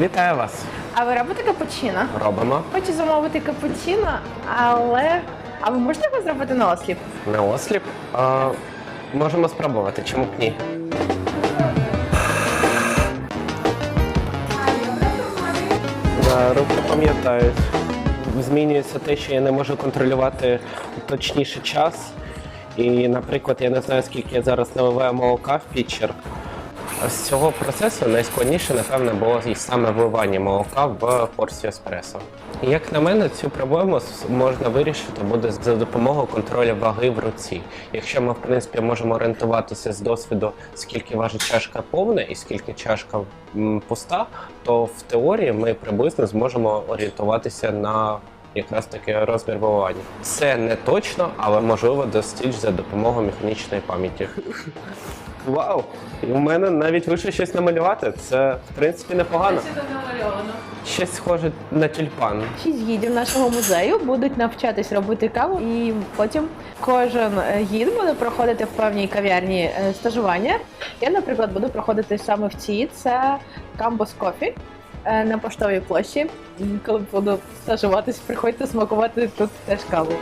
Вітаю вас! А ви робите капучино? Робимо Хочу замовити капучино, але. А ви можете його зробити на осліп? на осліп. А, можемо спробувати, чому б ні? Да, руки пам'ятають. Змінюється те, що я не можу контролювати точніше час. І, наприклад, я не знаю, скільки я зараз наливаю молока в пітчер. З цього процесу найскладніше, напевно, було і саме вливання молока в порцію еспресо. Як на мене, цю проблему можна вирішити буде за допомогою контролю ваги в руці. Якщо ми, в принципі, можемо орієнтуватися з досвіду, скільки важить чашка повна і скільки чашка пуста, то в теорії ми приблизно зможемо орієнтуватися на якраз таки розмір вливання. Це не точно, але можливо достіч за допомогою механічної пам'яті. Вау! У мене навіть вийшло щось намалювати. Це в принципі непогано. Щось схоже на тюльпан. Шість гідів нашого музею будуть навчатись робити каву, і потім кожен е, гід буде проходити в певній кав'ярні е, стажування. Я, наприклад, буду проходити саме в цій. Це Campus Coffee е, на поштовій площі. Коли буду стажуватись, приходьте смакувати тут теж каву.